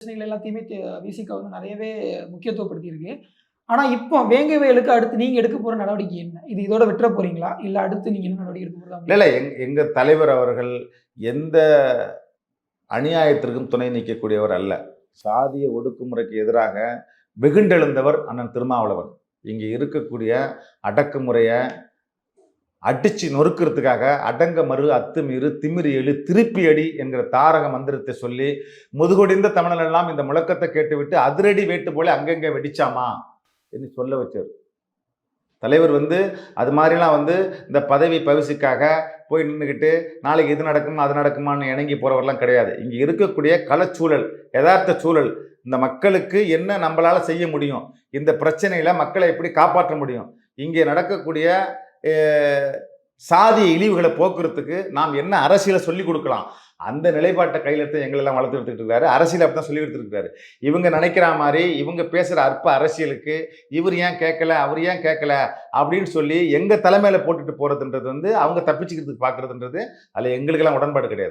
பிரச்சனைகள் எல்லாத்தையுமே விசிகா வந்து நிறையவே முக்கியத்துவப்படுத்தியிருக்கு. ஆனா இப்போ வேங்கை வயலுக்கு அடுத்து நீங்க எடுக்க போற நடவடிக்கை என்ன? இது இதோட விட்டுற போறீங்களா? இல்ல அடுத்து நீங்க என்ன நடவடிக்கை எடுக்க இல்லை இல்லை. எங் எங்கள் தலைவர் அவர்கள் எந்த அநியாயத்திற்கும் துணை நிற்கக்கூடியவர் அல்ல. சாதிய ஒடுக்குமுறைக்கு எதிராக வெகுண்டெழுந்தவர் அண்ணன் திருமாவளவன். இங்கே இருக்கக்கூடிய அடக்குமுறையை அடிச்சு நொறுக்கிறதுக்காக அடங்க மறு அத்துமீறு திமிரி எழு திருப்பி அடி என்கிற தாரக மந்திரத்தை சொல்லி முதுகொடிந்த தமிழன் எல்லாம் இந்த முழக்கத்தை கேட்டுவிட்டு அதிரடி வேட்டு போல அங்கங்கே வெடிச்சாமா என்று சொல்ல வச்சார். தலைவர் வந்து அது மாதிரிலாம் வந்து இந்த பதவி பவிசுக்காக போய் நின்றுக்கிட்டு நாளைக்கு இது நடக்குமா அது நடக்குமான்னு இணங்கி போகிறவரெல்லாம் கிடையாது. இங்கே இருக்கக்கூடிய களச்சூழல் யதார்த்த சூழல் இந்த மக்களுக்கு என்ன நம்மளால் செய்ய முடியும்? இந்த பிரச்சனையில் மக்களை எப்படி காப்பாற்ற முடியும்? இங்கே நடக்கக்கூடிய சாதி இழிவுகளை போக்குறதுக்கு நாம் என்ன அரசியலை சொல்லி கொடுக்கலாம்? அந்த நிலைப்பாட்டை கையில் எடுத்து எங்களெல்லாம் வளர்த்து எடுத்துக்கிட்டு இருக்காரு. அரசியல் அப்படி தான் சொல்லி எடுத்துருக்காரு இவங்க நினைக்கிற மாதிரி இவங்க பேசுகிற அற்ப அரசியலுக்கு இவர் ஏன் கேட்கல அவர் ஏன் கேட்கல அப்படின்னு சொல்லி எங்கள் தலைமையில் போட்டுட்டு போகிறதுன்றது வந்து அவங்க தப்பிச்சுக்கிறதுக்கு பார்க்குறதுன்றது அதில் எங்களுக்கெல்லாம் உடன்பாடு கிடையாது.